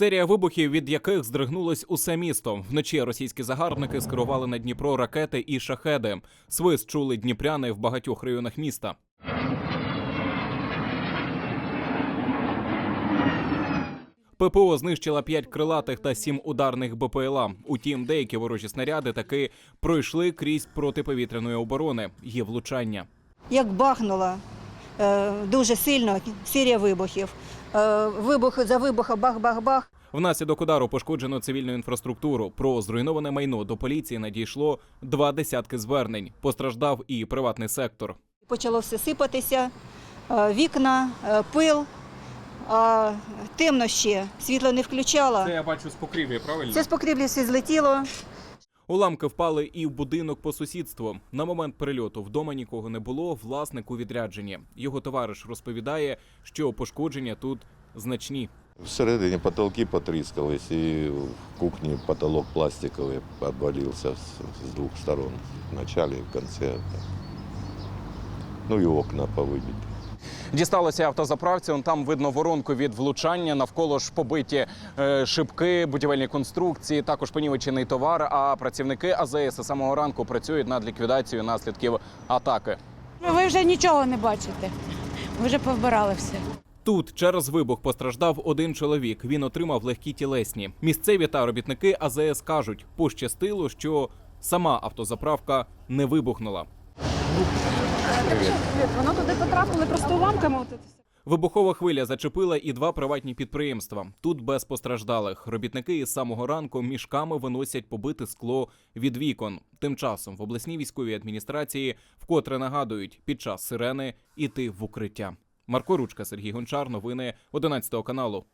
Серія вибухів, від яких здригнулось усе місто. Вночі російські загарбники скерували на Дніпро ракети і шахеди. Свист чули дніпряни в багатьох районах міста. ППО знищила 5 крилатих та 7 ударних БПЛА. Утім, деякі ворожі снаряди таки пройшли крізь протиповітряної оборони. Є влучання. як бахнуло е, дуже сильно серія вибухів. Е, Вибух за вибухом бах-бах-бах. Внаслідок удару пошкоджено цивільну інфраструктуру. Про зруйноване майно до поліції надійшло два десятки звернень. Постраждав і приватний сектор. Почало все сипатися, е, вікна, е, пил. А темно ще, світло не включало. я бачу з покрівлі, правильно? Це з покрівлі все злетіло. Уламки впали і в будинок по сусідству. На момент прильоту вдома нікого не було. Власник у відрядженні. Його товариш розповідає, що пошкодження тут значні. Всередині потолки потріскались, і в кухні потолок пластиковий обвалився з, двох сторон. В началі і в кінці. Ну і окна повибиті. Дісталося автозаправці. Он там видно воронку від влучання. Навколо ж побиті е, шибки, будівельні конструкції, також понівечений товар. А працівники АЗС з самого ранку працюють над ліквідацією наслідків атаки. Ви вже нічого не бачите. Ви вже повбирали все. Тут через вибух постраждав один чоловік. Він отримав легкі тілесні. Місцеві та робітники АЗС кажуть, пощастило, що сама автозаправка не вибухнула. Воно туди потрапили просто уламками. Вибухова хвиля зачепила і два приватні підприємства. Тут без постраждалих. Робітники із самого ранку мішками виносять побите скло від вікон. Тим часом в обласній військовій адміністрації вкотре нагадують під час сирени іти в укриття. Марко Ручка, Сергій Гончар. Новини 11 каналу.